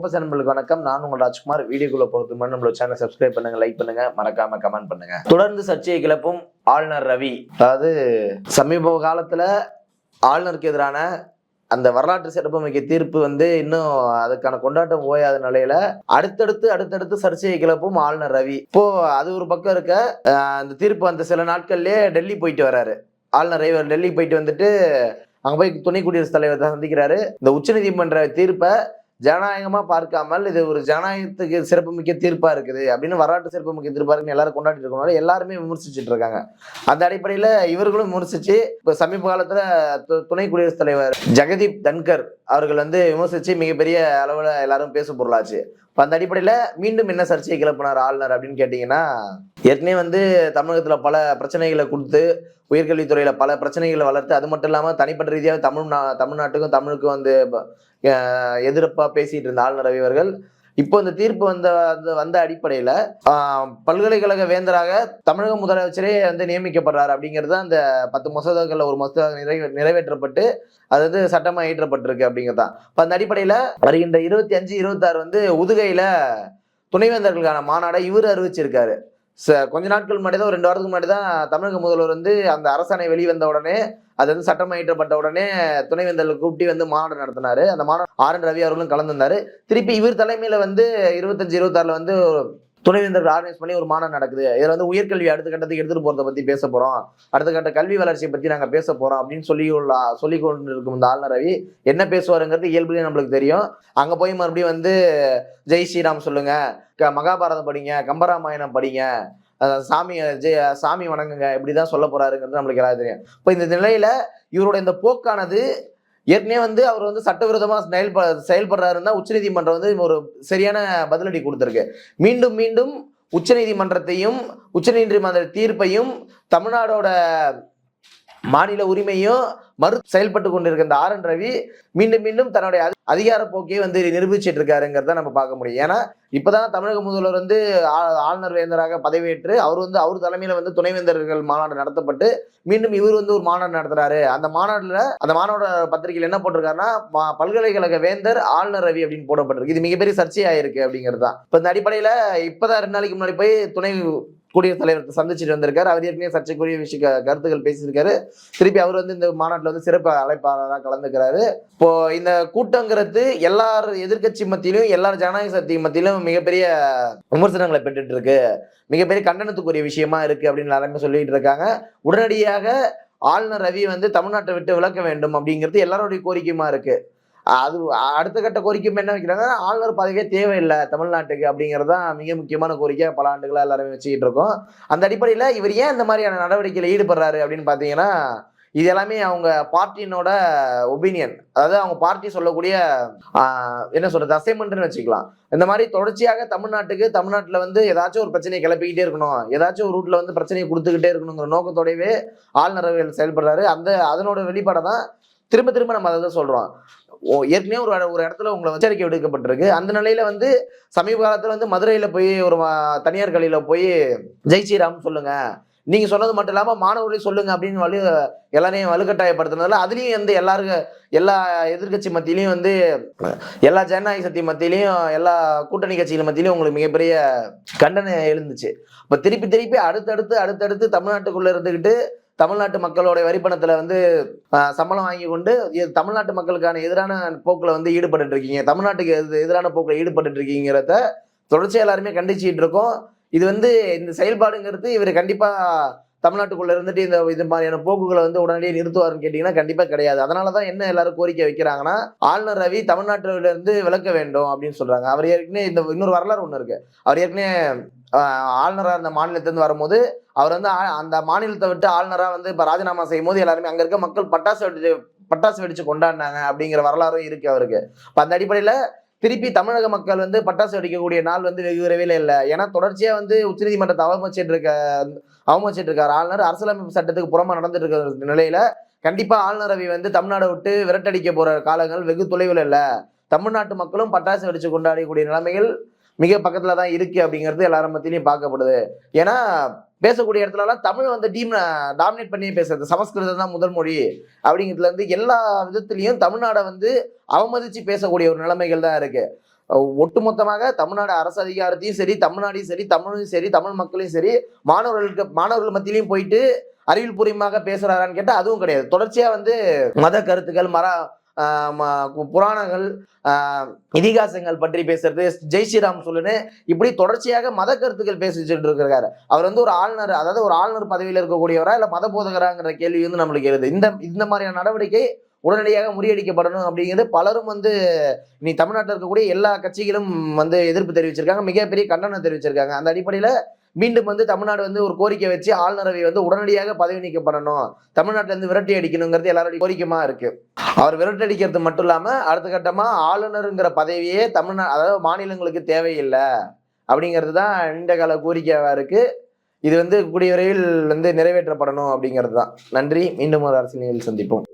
கோபஸ் நண்பர்களுக்கு வணக்கம். நான் உங்கள் ராஜ்குமார். வீடியோக்குள்ள பொறுத்து மட்டும் நம்மளோட சேனல் சப்ஸ்கிரைப் பண்ணுங்க லைக் பண்ணுங்க மறக்காம கமெண்ட் பண்ணுங்க. தொடர்ந்து சர்ச்சையை கிளப்பும் ஆளுநர் ரவி. அதாவது சமீப காலத்துல ஆளுநருக்கு எதிரான அந்த வரலாற்று சிறப்புமிக்க தீர்ப்பு வந்து இன்னும் அதுக்கான கொண்டாட்டம் ஓயாத நிலையில அடுத்தடுத்து அடுத்தடுத்து சர்ச்சையை கிளப்பும் ஆளுநர் ரவி. இப்போ அது ஒரு பக்கம் இருக்க அந்த தீர்ப்பு அந்த சில நாட்கள்லயே டெல்லி போயிட்டு வராரு. ஆளுநர் ரவி டெல்லி போயிட்டு வந்துட்டு அங்க போய் துணை குடியரசுத் தலைவர் தான் சந்திக்கிறாரு. இந்த உச்சநீதிமன்ற தீர்ப்பை ஜனநாயகமாக பார்க்காமல் இது ஒரு ஜனநாயகத்துக்கு சிறப்புமிக்க தீர்ப்பாக இருக்குது அப்படின்னு வரலாற்று சிறப்புமிக்க தீர்ப்பாக இருக்குன்னு எல்லாரும் கொண்டாடிட்டு இருக்கனால எல்லாருமே விமர்சிச்சுட்டு இருக்காங்க. அந்த அடிப்படையில் இவர்களும் விமர்சித்து இப்போ சமீப காலத்தில் து- துணை குடியரசுத் தலைவர் ஜெகதீப் தன்கர் அவர்கள் வந்து விமர்சித்து மிகப்பெரிய அளவில் எல்லாரும் பேசு பொருளாச்சு. இப்போ அந்த அடிப்படையில் மீண்டும் என்ன சர்ச்சையை கிளப்பினார் ஆளுநர் அப்படின்னு கேட்டீங்கன்னா ஏற்கனவே வந்து தமிழகத்தில் பல பிரச்சனைகளை கொடுத்து உயர்கல்வித்துறையில் பல பிரச்சனைகளை வளர்த்து அது மட்டும் இல்லாமல் தனிப்பட்ட ரீதியாக தமிழ் நா- தமிழ்நாட்டுக்கும் தமிழுக்கும் வந்து எதிர்ப்பாக எதிர்ப்பா பேசிட்டு இருந்த ஆளுநர் ரவி அவர்கள். இப்போ இந்த தீர்ப்பு வந்த வந்த அடிப்படையில் பல்கலைக்கழக வேந்தராக தமிழக முதலமைச்சரே வந்து நியமிக்கப்படுறாரு அப்படிங்கிறது தான் அந்த பத்து மசோதாக்களில் ஒரு மசோதா நிறைவே நிறைவேற்றப்பட்டு அது வந்து சட்டமாக இயற்றப்பட்டிருக்கு அப்படிங்கிறது. தான் இப்போ அந்த அடிப்படையில் வருகின்ற இருபத்தி அஞ்சு இருபத்தாறு வந்து உதுகையில் துணைவேந்தர்களுக்கான மாநாடை இவர் அறிவிச்சிருக்காரு. ச- கொஞ்ச நாட்கள் முன்னாடி தான் ஒரு ரெண்டு வாரத்துக்கு முன்னாடி தான் தமிழக முதல்வர் வந்து அந்த அரசாணை வெளிவந்த உடனே அது வந்து சட்டம் இயற்றப்பட்ட உடனே துணைவேந்தர்கள் கூப்பிட்டு வந்து மாநாடு நடத்தினாரு. அந்த மாநாடு ஆர் என் ரவி அவர்களும் கலந்துருந்தாரு. திருப்பி இவர் தலைமையில வந்து இருபத்தஞ்சு இருபத்தாறுல வந்து துணைவேந்தர் ஆர்கனைஸ் பண்ணி ஒரு மாநாடு நடக்குது. இதில் வந்து உயர்கல்வி அடுத்த கட்டத்துக்கு எடுத்துகிட்டு போகிறத பற்றி பேச போகிறோம் அடுத்த கட்ட கல்வி வளர்ச்சியை பற்றி நாங்கள் பேச போகிறோம் அப்படின்னு சொல்லி உள்ள சொல்லி கொண்டிருக்கும் இந்த ஆளுநர் ரவி என்ன பேசுவாருங்கிறது இயல்புலேயே நம்மளுக்கு தெரியும். அங்கே போய் மறுபடியும் வந்து ஜெய் ஸ்ரீராம் சொல்லுங்க. க- மகாபாரதம் படிங்க. கம்பராமாயணம் படிங்க. சாமி ஜெய சாமி வணங்குங்க. இப்படிதான் சொல்ல போகிறாருங்கிறது நம்மளுக்கு எல்லாம் தெரியும். இப்போ இந்த நிலையில் இவரோட இந்த போக்கானது ஏற்கனவே வந்து அவர் வந்து சட்டவிரோதமாக செயல்ப செயல்படுறாருன்னா உச்சநீதிமன்றம் வந்து ஒரு சரியான பதிலடி கொடுத்துருக்கு. மீண்டும் மீண்டும் உச்சநீதிமன்றத்தையும் உச்சநீதிமன்ற தீர்ப்பையும் தமிழ்நாடோட மாநில உரிமையும் மறு செயல்பட்டு கொண்டிருக்க இந்த ஆர் என் ரவி மீண்டும் மீண்டும் தன்னுடைய அதிகார போக்கையே வந்து நிரூபிச்சிட்டு இருக்காருங்கிறத நம்ம பார்க்க முடியும். ஏன்னா இப்பதான் தமிழக முதல்வர் வந்து ஆளுநர் வேந்தராக பதவியேற்று அவர் வந்து அவர் தலைமையில வந்து துணைவேந்தர்கள் மாநாடு நடத்தப்பட்டு மீண்டும் இவர் வந்து ஒரு மாநாடு நடத்துறாரு. அந்த மாநாடுல அந்த மாநாட பத்திரிகையில் என்ன போட்டிருக்காருன்னா பல்கலைக்கழக வேந்தர் ஆளுநர் ரவி அப்படின்னு போடப்பட்டிருக்கு. இது மிகப்பெரிய சர்ச்சையாயிருக்கு அப்படிங்கிறது தான். இப்போ இந்த அடிப்படையில இப்பதான் ரெண்டு நாளைக்கு முன்னாடி போய் துணை குடியரசுத் தலைவர் சந்திச்சுட்டு வந்திருக்காரு. அவர் ஏற்கனவே சர்ச்சைக்குரிய விஷய கருத்துக்கள் பேசியிருக்காரு. திருப்பி அவர் வந்து இந்த மாநாட்டில் வந்து சிறப்பு அழைப்பாளராக கலந்துக்கிறாரு. இப்போ இந்த கூட்டங்கிறது எல்லார் எதிர்க்கட்சி மத்தியிலும் எல்லார் ஜனநாயக சக்தி மத்தியிலும் மிகப்பெரிய விமர்சனங்களை பெற்றுட்டு இருக்கு மிகப்பெரிய கண்டனத்துக்குரிய விஷயமா இருக்கு அப்படின்னு எல்லாருமே சொல்லிட்டு இருக்காங்க. உடனடியாக ஆளுநர் ரவி வந்து தமிழ்நாட்டை விட்டு விலக்க வேண்டும் அப்படிங்கிறது எல்லாருடைய கோரிக்கையுமா இருக்கு? அது அடுத்த கட்ட கோரிக்கை என்ன வைக்கிறாங்க? ஆளுநர் பதவியே தேவையில்லை தமிழ்நாட்டுக்கு அப்படிங்கிறது தான் மிக முக்கியமான கோரிக்கை பல ஆண்டுகளாக எல்லாருமே வச்சுக்கிட்டு இருக்கோம். அந்த அடிப்படையில் இவர் ஏன் இந்த மாதிரியான நடவடிக்கையில் ஈடுபடுறாரு அப்படின்னு பார்த்தீங்கன்னா இது எல்லாமே அவங்க பார்ட்டியினோட ஒப்பீனியன். அதாவது அவங்க பார்ட்டி சொல்லக்கூடிய ஆஹ், என்ன சொல்றது அசைன்மெண்ட்னு வச்சுக்கலாம். இந்த மாதிரி தொடர்ச்சியாக தமிழ்நாட்டுக்கு தமிழ்நாட்டில் வந்து ஏதாச்சும் ஒரு பிரச்சனையை கிளப்பிக்கிட்டே இருக்கணும். ஏதாச்சும் ஒரு ரூட்ல வந்து பிரச்சனையை கொடுத்துக்கிட்டே இருக்கணுங்கிற நோக்கத்தோடவே ஆளுநர்கள் செயல்படுறாரு. அந்த அதனோட வெளிப்பாடை தான் திரும்ப திரும்ப நம்ம அதை தான் சொல்றோம். ஓ ஏற்கனவே ஒரு ஒரு இடத்துல உங்களை எச்சரிக்கை விடுக்கப்பட்டிருக்கு. அந்த நிலையில வந்து சமீப காலத்துல வந்து மதுரையில போய் ஒரு தனியார் கலையில போய் ஜெய் ஸ்ரீராம் சொல்லுங்க. நீங்க சொன்னது மட்டும் இல்லாம மாணவர்களையும் சொல்லுங்க அப்படின்னு வலு எல்லாரையும் வலுக்கட்டாயப்படுத்துனதுல அதுலயும் வந்து எல்லாருக்கும் எல்லா எதிர்க்கட்சி மத்தியிலையும் வந்து எல்லா ஜனநாயக சக்தி மத்தியிலையும் எல்லா கூட்டணி கட்சிகள் மத்தியிலையும் உங்களுக்கு மிகப்பெரிய கண்டனம் எழுந்துச்சு. இப்ப திருப்பி திருப்பி அடுத்தடுத்து அடுத்தடுத்து தமிழ்நாட்டுக்குள்ள இருந்துகிட்டு தமிழ்நாட்டு மக்களோட வரிப்பணத்தில் வந்து சம்பளம் வாங்கி கொண்டு தமிழ்நாட்டு மக்களுக்கான எதிரான போக்கில் வந்து ஈடுபட்டு இருக்கீங்க. தமிழ்நாட்டுக்கு எது- எதிரான போக்கில் ஈடுபட்டு இருக்கீங்கிறத தொடர்ச்சியாக எல்லாருமே கண்டிச்சிட்டு இருக்கோம். இது வந்து இந்த செயல்பாடுங்கிறது இவர் கண்டிப்பாக தமிழ்நாட்டுக்குள்ள இருந்துட்டு இந்த இது மாதிரியான போக்குகளை வந்து உடனடியே நிறுத்துவாருன்னு கேட்டீங்கன்னா கண்டிப்பா கிடையாது. அதனாலதான் என்ன எல்லாரும் கோரிக்கை வைக்கிறாங்கன்னா ஆளுநர் ரவி தமிழ்நாட்டில இருந்து விளக்க வேண்டும் அப்படின்னு சொல்றாங்க. அவர் ஏற்கனவே இந்த இன்னொரு வரலாறு ஒண்ணு இருக்கு. அவர் ஏற்கனவே ஆளுநராக இருந்த அந்த மாநிலத்திலிருந்து வரும்போது அவர் வந்து ஆ- அந்த மாநிலத்தை விட்டு ஆளுநராக வந்து இப்போ ராஜினாமா செய்யும் போது எல்லாருமே அங்கே இருக்க மக்கள் பட்டாசு வெடிச்சு பட்டாசு வெடிச்சு கொண்டாடினாங்க அப்படிங்கிற வரலாறும் இருக்கு அவருக்கு. இப்போ அந்த அடிப்படையில் திருப்பி தமிழக மக்கள் வந்து பட்டாசு வெடிக்கக்கூடிய நாள் வந்து வெகு விரைவில் இல்லை. ஏன்னா தொடர்ச்சியாக வந்து உச்சநீதிமன்றத்தை அவமதிச்சிட்டு இருக்க அவமதிச்சிட்டு இருக்காரு ஆளுநர். அரசியலமைப்பு சட்டத்துக்கு புறமா நடந்துட்டு இருக்கிற நிலையில கண்டிப்பா ஆளுநரவை வந்து தமிழ்நாடை விட்டு விரட்டடிக்க போற காலங்கள் வெகு தொலைவில் இல்லை. தமிழ்நாட்டு மக்களும் பட்டாசு வெடிச்சு கொண்டாடக்கூடிய நிலைமைகள் மிக பக்கத்துல தான் இருக்கு அப்படிங்கிறது எல்லாரும் மத்தியிலையும் பார்க்கப்படுது. ஏன்னா பேசக்கூடிய இடத்துலலாம் தமிழ் வந்து டீம் டாமினேட் பண்ணி பேசுறது. சமஸ்கிருதம் தான் முதல் மொழி அப்படிங்கிறதுல இருந்து எல்லா விதத்துலையும் தமிழ்நாடை வந்து அவமதிச்சு பேசக்கூடிய ஒரு நிலைமைகள் தான் இருக்கு. ஒட்டுமொத்தமாக தமிழ்நாடு அரசு அதிகாரத்தையும் சரி தமிழ்நாடையும் சரி தமிழும் சரி தமிழ் மக்களையும் சரி மாணவர்களுக்கு மாணவர்கள் மத்தியிலையும் போயிட்டு அறிவியல் பூர்வமாக பேசுறாரான்னு கேட்டால் அதுவும் கிடையாது. தொடர்ச்சியாக வந்து மத கருத்துக்கள் மர புராணங்கள் இதிகாசங்கள் பற்றி பேசுறது. ஜெய் ஸ்ரீராம் சொல்லுன்னு இப்படி தொடர்ச்சியாக மத கருத்துக்கள் பேசிட்டு இருக்கிறாரு. அவர் வந்து ஒரு ஆளுநர் அதாவது ஒரு ஆளுநர் பதவியில் இருக்கக்கூடியவரா இல்ல மத போதகராங்கிற கேள்வி வந்து நம்மளுக்கு எழுது. இந்த இந்த மாதிரியான நடவடிக்கை உடனடியாக முறியடிக்கப்படணும் அப்படிங்கிறது பலரும் வந்து இனி தமிழ்நாட்டில் இருக்கக்கூடிய எல்லா கட்சிகளும் வந்து எதிர்ப்பு தெரிவிச்சிருக்காங்க. மிகப்பெரிய கண்டனம் தெரிவிச்சிருக்காங்க. அந்த அடிப்படையில் மீண்டும் வந்து தமிழ்நாடு வந்து ஒரு கோரிக்கை வச்சு ஆளுநரவை வந்து உடனடியாக பதவி நீக்கம் பண்ணணும் தமிழ்நாட்டுல இருந்து விரட்டி அடிக்கணுங்கிறது எல்லாருடைய கோரிக்கைமா இருக்கு. அவர் விரட்டி அடிக்கிறது மட்டும் இல்லாம அடுத்த கட்டமா ஆளுநருங்கிற பதவியே தமிழ்நா அதாவது மாநிலங்களுக்கு தேவையில்லை. அப்படிங்கிறது தான் நீண்ட கால கோரிக்கையாக இருக்கு. இது வந்து கூடிய விரைவில் வந்து நிறைவேற்றப்படணும் அப்படிங்கிறது தான். நன்றி. மீண்டும் ஒரு அரசியல் சந்திப்போம்.